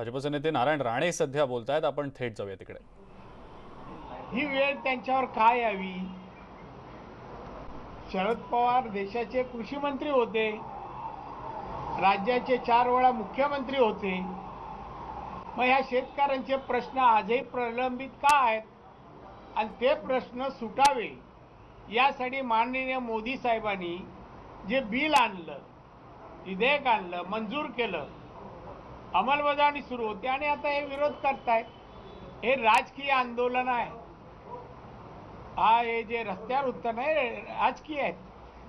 भाजपचे नेते नारायण राणे सध्या बोलत आहेत आपण थेट जाऊया तिकडे. ही वेळ त्यांच्यावर काय यावी? शरद पवार देशाचे कृषी मंत्री होते. राज्याचे चार वेळा मुख्यमंत्री होते. मग ह्या शेतकऱ्यांचे प्रश्न आजही प्रलंबित का आहेत? आणि ते प्रश्न सुटावे यासाठी माननीय मोदी साहेबांनी जे बिल आणलं विधेयक आणलं मंजूर केलं अंमलबजावणी सुरू होती आणि आता हे विरोध करतायत. हे राजकीय आंदोलन आहे. हा हे जे रस्त्यावर उत्तर आहे राजकीय आहेत.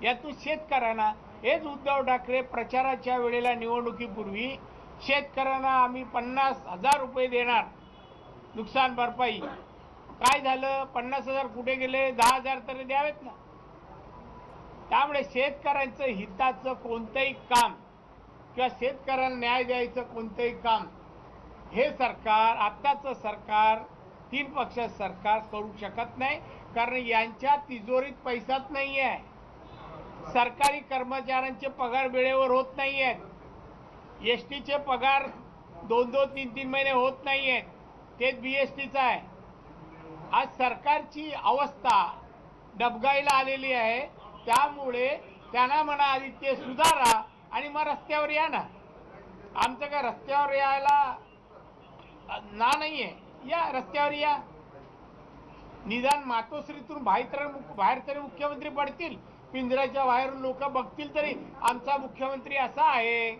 यातून शेतकऱ्यांना हेच उद्धव ठाकरे प्रचाराच्या वेळेला निवडणुकीपूर्वी शेतकऱ्यांना आम्ही पन्नास हजार रुपये देणार. नुकसान भरपाई. काय झालं? पन्नास हजार कुठे गेले? दहा हजार तरी द्यावेत ना. त्यामुळे शेतकऱ्यांचं हिताचं कोणतंही काम किंवा शेतकऱ्यांना न्याय द्यायचं कोणतंही काम हे सरकार आत्ताचं सरकार तीन पक्ष सरकार करू शकत नाही कारण यांच्या तिजोरीत पैसाच नाही आहे सरकारी कर्मचाऱ्यांचे पगार वेळेवर होत नाही आहेत एस टीचे पगार दोन दोन तीन तीन महिने होत नाही आहेत तेच बी एस टीचं आहे. आज सरकारची अवस्था डबगाईला आलेली आहे. त्यामुळे त्यांना म्हणा आधी ते सुधारा आणि मग रस्त्यावर या ना. आमचं काय रस्त्यावर यायला ना नाहीये. या रस्त्यावर या. निदान मातोश्रीतून बाहेर तर बाहेर तरी मुख्यमंत्री पडतील. पिंजऱ्याच्या बाहेर लोक बघतील तरी आमचा मुख्यमंत्री असा आहे.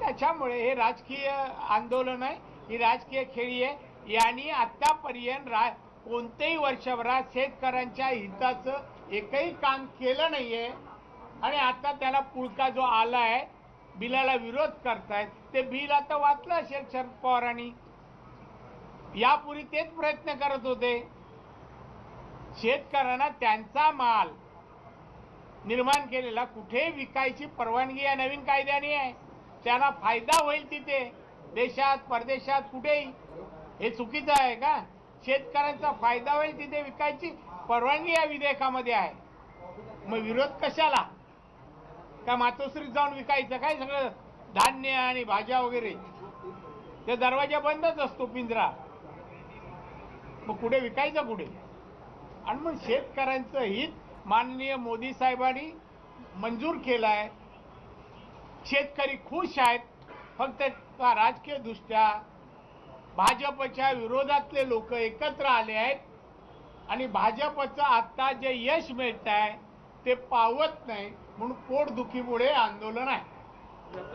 त्याच्यामुळे हे राजकीय आंदोलन आहे. ही राजकीय खेळी आहे. यांनी आतापर्यंत रा कोणत्याही वर्षभरात शेतकऱ्यांच्या हिताचं एकही काम केलं नाहीये. आणि आता त्याला पुळका जो आलाय बिलाला विरोध करतायत ते बिल आता वाचलं असेल शरद पवारांनी. यापूर्वी तेच प्रयत्न करत होते. शेतकऱ्यांना त्यांचा माल निर्माण केलेला कुठे विकायची परवानगी या नवीन कायद्याने आहे. त्यांना फायदा होईल तिथे. देशात परदेशात कुठेही. हे चुकीचं आहे का? शेतकऱ्यांचा फायदा होईल तिथे विकायची परवानगी या विधेयकामध्ये आहे. मग विरोध कशाला? का मातोश्रीत जाऊन विकायचं? काय सगळं धान्य आणि भाज्या वगैरे? त्या दरवाजा बंदच असतो पिंजरा. मग कुठे विकायचं कुठे? आणि मग शेतकऱ्यांचं हित माननीय मोदी साहेबांनी मंजूर केलं आहे शेतकरी खुश आहेत. फक्त का राजकीय दृष्ट्या भाजपच्या विरोधातले लोक एकत्र आले आहेत आणि भाजपचं आत्ता जे यश मिळत आहे ते पावत नाही. म्हणून पोटदुखीमुळे आंदोलन आहे.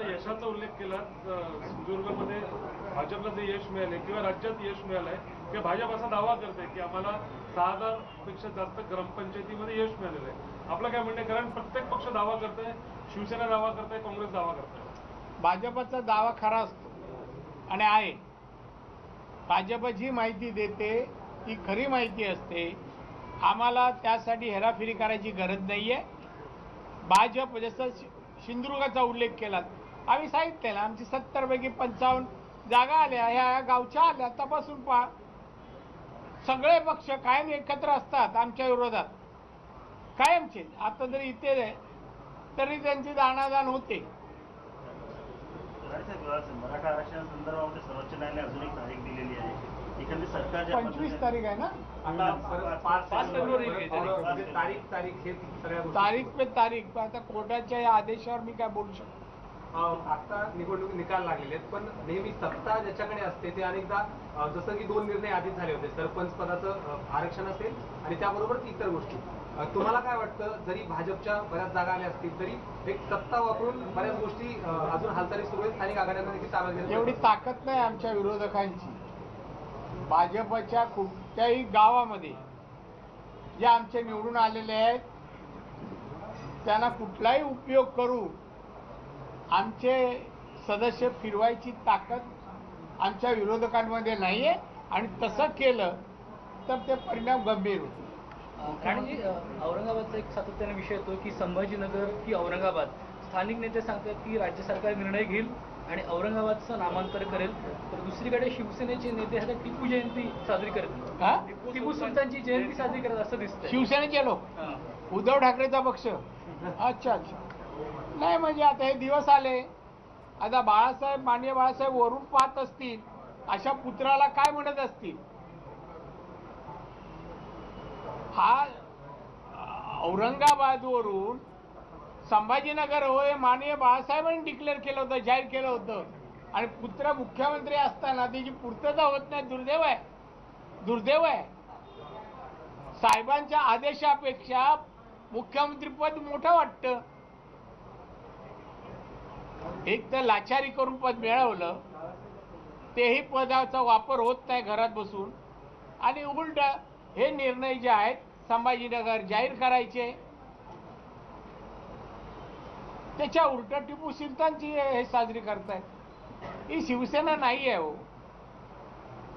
यशाचा उल्लेख केला सिंधुदुर्गमध्ये भाजपला जे यश मिळाले किंवा राज्यात यश मिळालंय किंवा भाजप असा दावा करते की आम्हाला सहा हजारपेक्षा जास्त ग्रामपंचायतीमध्ये यश मिळालेलं आहे. आपलं काय म्हणणं कारण प्रत्येक पक्ष दावा करतोय शिवसेना दावा करते काँग्रेस दावा करते भाजपचा दावा खरा असतो आणि आहे. भाजप जी माहिती देते ती खरी माहिती असते. आम्हाला त्यासाठी हेराफेरी करायची गरज नाही आहे भाजप म्हणजे जसं शि- सिंधुदुर्गाचा उल्लेख केला आम्ही सांगितलेला आमची सत्तरपैकी पंचावन्न जागा आल्या. ह्या गावच्या आल्या. तपासून पहा. सगळे पक्ष कायम एकत्र असतात आमच्या विरोधात. कायमचे. आता जरी इथे तरी त्यांची दाणादाण होते साहेब, मराठा आरक्षणासंदर्भामध्ये सर्वोच्च न्यायालयाने अजून एक तारीख दिलेली आहे एखादी सरकार ज्या पंचवीस तारीख आहे ना तारीख. म्हणजे तारीख तारीख हे सगळ्या. तारीख पे तारीख पण आता कोर्टाच्या या आदेशावर मी काय बोलू शकतो आता निवडणूक निकाल लागलेले आहेत पण नेहमी सत्ता ज्याच्याकडे असते ते अनेकदा जसं की दोन निर्णय आधीच झाले होते सरपंच पदाचं आरक्षण असेल आणि त्याबरोबरच इतर गोष्टी तुम्हाला काय वाटतं जरी भाजपच्या बऱ्याच जागा आल्या असतील तरी एक सत्ता वापरून बऱ्याच गोष्टी अजून हालचाली सुरू आहेत स्थानिक आघाड्यांना देखील ताब्यात घेण्यात एवढी. ताकद नाही आमच्या विरोधकांची भाजपच्या कुठल्याही गावामध्ये जे आमचे निवडून आलेले आहेत त्यांना कुठलाही उपयोग करू आमचे सदस्य फिरवायची ताकद आमच्या विरोधकांमध्ये नाही आहे आणि तसं केलं तर ते परिणाम गंभीर होते. आणि औरंगाबादचा एक सातत्याने विषय येतो की संभाजीनगर की औरंगाबाद. स्थानिक नेते सांगतात की राज्य सरकार निर्णय घेईल आणि औरंगाबादचं नामांतर करेल तर दुसरीकडे शिवसेनेचे नेते आता टिपू जयंती साजरी करत टिपू सुलतानची जयंती साजरी करत असं दिसतंय. शिवसेनेचे लोक. उद्धव ठाकरेचा पक्ष? अच्छा अच्छा. नाही म्हणजे आता हे दिवस आले. आता बाळासाहेब मान्य बाळासाहेब वरून पाहत असतील अशा पुत्राला काय म्हणत असतील? हा औरंगाबादवरून संभाजीनगर होय माननीय बाळासाहेबांनी डिक्लेअर केलं होतं जाहीर केलं होतं. आणि पुत्र मुख्यमंत्री असताना त्याची पूर्तता होत नाही दुर्दैव आहे दुर्दैव आहे. साहेबांच्या आदेशापेक्षा मुख्यमंत्रीपद मोठं वाटतं. एक तर लाचारी करून पद मिळवलं तेही पदाचा वापर होत नाही घरात बसून. आणि उलट हे निर्णय जे आहेत संभाजीनगर जाहीर करायचे. त्याच्या उलट टिपू सुलतानची हे साजरी करतायत. ही शिवसेना नाही आहे हो.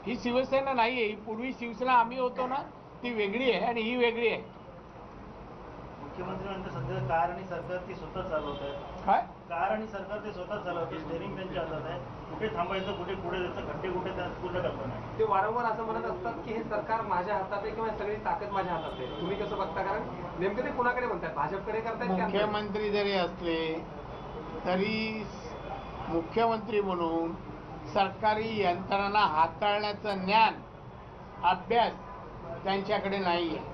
ही शिवसेना नाही आहे ही पूर्वी शिवसेना आम्ही होतो ना ती वेगळी आहे आणि ही वेगळी आहे. मुख्यमंत्री म्हणते सध्या कार आणि सरकार ती स्वतः चालवत आहे काय? कार आणि सरकार ते स्वतः चालवते स्टेरिंग त्यांच्या हातात आहे. कुठे थांबायचं कुठे पुढे जायचं खड्डे कुठे त्यात पूर्ण कल्पना आहे ते वारंवार असं म्हणत असतात की हे सरकार माझ्या हातात आहे किंवा सगळी ताकद माझ्या हातात आहे. तुम्ही कसं बघता? कारण नेमकं ते कुणाकडे म्हणतात भाजपकडे करतायत की आमच्याकडे? मुख्यमंत्री जरी असले तरी मुख्यमंत्री म्हणून सरकारी यंत्रणा हाताळण्याचं ज्ञान अभ्यास त्यांच्याकडे नाही आहे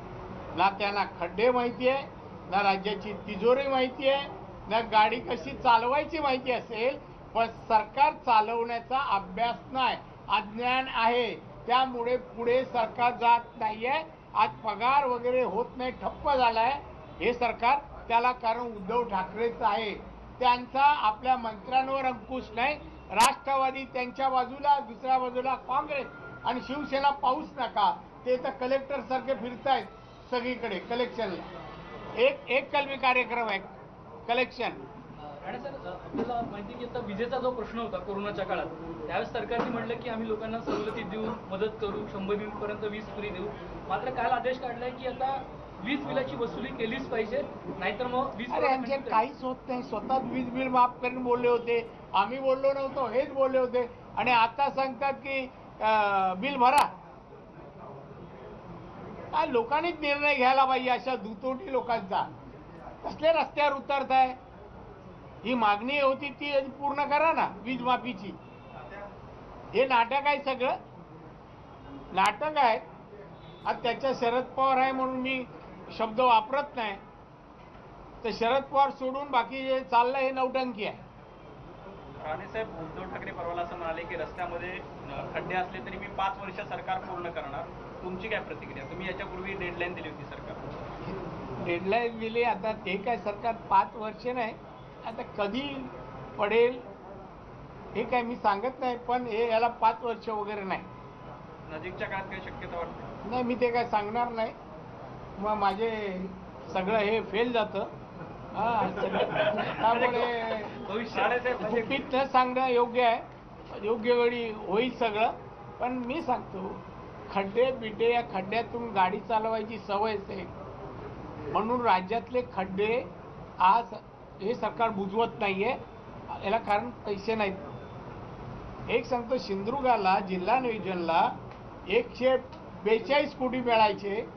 ना त्यांना खड्डे माहिती आहे ना राज्याची तिजोरी माहिती आहे ना गाडी कशी चालवायची माहिती असेल पण सरकार चालवण्याचा अभ्यास नाही अज्ञान आहे. त्यामुळे पुढे सरकार जात नाहीये. आज पगार वगैरे होत नाही ठप्प झालाय. हे सरकार त्याला कारण उद्धव ठाकरेच आहे. त्यांचा आपल्या मंत्र्यांवर अंकुश नाही. राष्ट्रवादी त्यांच्या बाजूला दुसऱ्या बाजूला काँग्रेस आणि शिवसेना पाऊस नका. ते तर कलेक्टर सारखे फिरतायत सगळीकडे कलेक्शनला एक एक कलमी कार्यक्रम आहे. कलेक्शन आणि सर आपल्याला माहिती की आता विजेचा जो प्रश्न होता कोरोनाच्या काळात त्यावेळेस सरकारने म्हटलं की आम्ही लोकांना सवलती देऊ मदत करू शंभर युनिटपर्यंत वीज फ्री देऊ. मात्र काल आदेश काढलाय की आता वीज बिलाची वसुली केलीच पाहिजे नाहीतर मग वीज अरे आमचे खंडित काहीच होत नाही. स्वतःच वीज बिल माफ करून बोलले होते. आम्ही बोललो नव्हतो हेच बोलले होते. आणि आता सांगतात की बिल भरा. काय लोकांनीच निर्णय घ्यायला पाहिजे अशा दुतोटी लोकांचा. कसले रस्त्यावर उतरताय? ही मागणी होती ती पूर्ण करा ना वीज माफीची हे नाटक आहे सगळं. नाटक आहे. आज त्याच्या शरद पवार आहे म्हणून मी शब्द वापरत नाही. तर शरद पवार सोडून बाकी जे चाललं हे नौटंकी आहे. राणेसाहेब उद्धव ठाकरे परवाला असं म्हणाले की रस्त्यामध्ये खड्डे असले तरी मी पाच वर्ष सरकार पूर्ण करणार. तुमची काय प्रतिक्रिया? तुम्ही याच्यापूर्वी डेडलाईन दिली होती सरकार. डेडलाईन दिली आता ते काय सरकार पाच वर्ष नाही. आता कधी पडेल हे काय मी सांगत नाही पण हे याला पाच वर्ष वगैरे नाही. नजीकच्या काळात काही शक्यता वाटते? नाही मी ते काय सांगणार नाही. मग माझे सगळं हे फेल जातं. त्यामुळे भविष्यात गुपित न सांगणं योग्य आहे. योग्य वेळी होईल सगळं. पण मी सांगतो खड्डे बिड्डे या खड्ड्यातून गाडी चालवायची सवय असेल म्हणून राज्यातले खड्डे आज हे सरकार बुजवत नाहीये. याला कारण पैसे नाहीत. एक सांगतो सिंधुदुर्गाला जिल्हा नियोजनला एकशे बेचाळीस कोटी मिळायचे.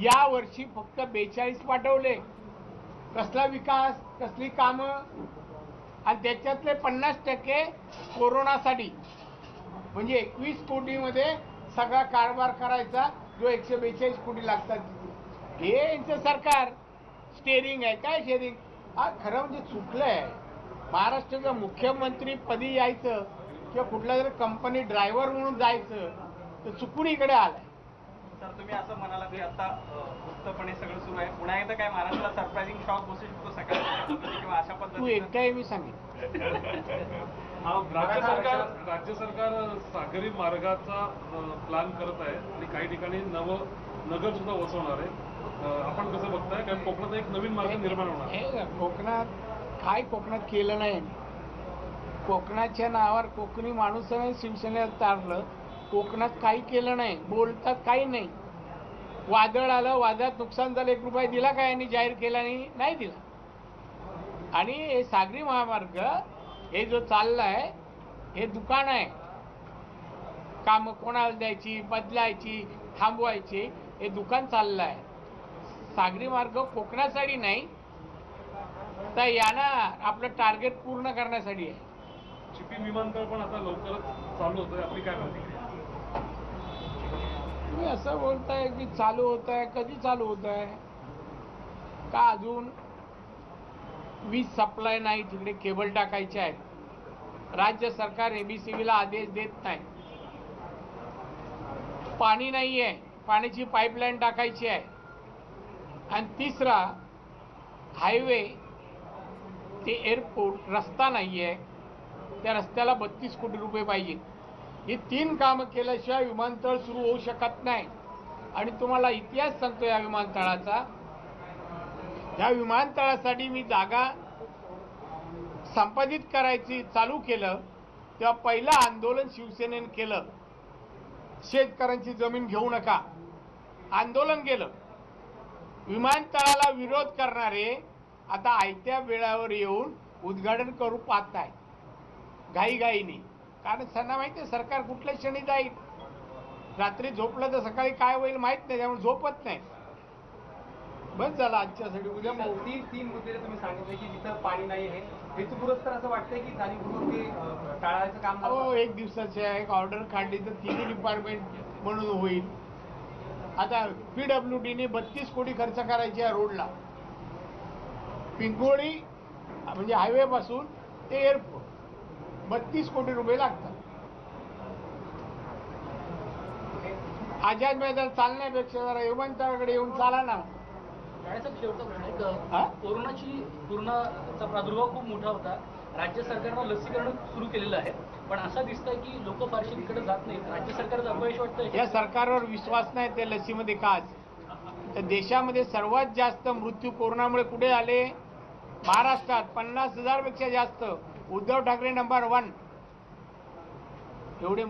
या वर्षी फक्त बेचाळीस पाठवले. कसला विकास कसली कामं? आणि त्याच्यातले पन्नास टक्के कोरोनासाठी. म्हणजे एकवीस कोटीमध्ये सगळा कारभार करायचा जो एकशे बेचाळीस कोटी लागतात. हे यांचं सरकार स्टेरिंग आहे. काय शेअरिंग हा खरं म्हणजे चुकलं आहे महाराष्ट्राचं मुख्यमंत्री पदी यायचं किंवा कुठल्या तरी कंपनी ड्रायव्हर म्हणून जायचं तर चुकून इकडे आलं तर तुम्ही असं म्हणाला की आता गुप्तपणे सगळं सुरू आहे. पुन्हा एकदा काय महाराष्ट्राला सरप्राईझिंग शॉक बसू शकतो पद्धती किंवा अशा तू पद्धतीनं एकटाही मी सांगेन. राज्य सरकार राज्य सरकार सागरी मार्गाचा प्लॅन करत आहे आणि काही ठिकाणी नव नगर सुद्धा वसवणार आहे. अ, आपण कसं बघताय? कारण कोकणात एक नवीन मार्ग निर्माण होणार. आहे. हे कोकणात काय कोकणात केलं नाही. कोकणाच्या नावावर कोकणी माणूसाने शिवसेनेला तारलं कोकणात काही केलं नाही बोलतात काही नाही. वादळ आलं वादळात नुकसान झालं एक रुपया दिला काय यांनी जाहीर केला नाही नाही दिला. आणि हे सागरी महामार्ग हे जो चाललाय हे दुकान आहे. कामं कोणाला द्यायची बदलायची थांबवायची हे दुकान चाललं आहे सागरी मार्ग कोकणासाठी नाही तर यांना आपलं टार्गेट पूर्ण करण्यासाठी आहे. कृत्रिम विमानतळ पण आता लवकरच चालू होतोय आपली काय माहिती? तुम्ही असं बोलताय की चालू होत आहे कधी चालू होत आहे का अजून वीज सप्लाय नाही तिकडे केबल टाकायचे आहेत. राज्य सरकार एबीसीबीला आदेश देत नाही. पाणी नाही आहे पाण्याची पाईपलाईन टाकायची आहे. आणि तिसरा हायवे ते एअरपोर्ट रस्ता नाही आहे त्या रस्त्याला बत्तीस कोटी रुपये पाहिजे ही तीन कामं केल्याशिवाय विमानतळ सुरू होऊ शकत नाही. आणि तुम्हाला इतिहास सांगतो या विमानतळाचा. या विमानतळासाठी मी जागा संपादित करायची चालू केलं. तेव्हा पहिलं आंदोलन शिवसेनेनं केलं. शेतकऱ्यांची जमीन घेऊ नका. आंदोलन केलं विमानतळाला विरोध करणारे आता आयत्या वेळावर येऊन उद्घाटन करू पाहत आहे घाईघाईने. कारण त्यांना माहिती आहे सरकार कुठल्या क्षणी जाईल रात्री झोपलं तर सकाळी काय होईल माहीत नाही त्यामुळे झोपत नाही बस झालं आजच्यासाठी उद्या. तीन तीन मुद्दे तुम्ही सांगितले की जिथं पाणी नाही आहे हेतू पुरस्कार असं वाटतंय की जाणीवपूर्वक ते टाळायचं काम. हो एक दिवसाची एक ऑर्डर काढली तर तिन्ही डिपार्टमेंट म्हणून होईल आता पीडब्ल्यू डीने बत्तीस कोटी खर्च करायचे आहे रोडला पिंगोळी म्हणजे हायवे पासून ते एअरपोर्ट बत्तीस कोटी रुपये लागतात. आझाद मैदान चालण्यापेक्षा जरा विमानतळाकडे येऊन चाला ना? कोरोनाची कोरोनाचा प्रादुर्भाव खूप मोठा होता. राज्य सरकारनं लसीकरण सुरू केलेलं आहे. पण असं दिसतंय की लोक फारशी तिकडे जात नाहीत. राज्य सरकारचं अपयश वाटतंय या सरकारवर विश्वास नाही त्या लसीमध्ये का? तर देशामध्ये सर्वात जास्त मृत्यू कोरोनामुळे कुठे आले? महाराष्ट्रात पन्नास हजारपेक्षा जास्त उद्धव ठाकरे नंबर वन एवढे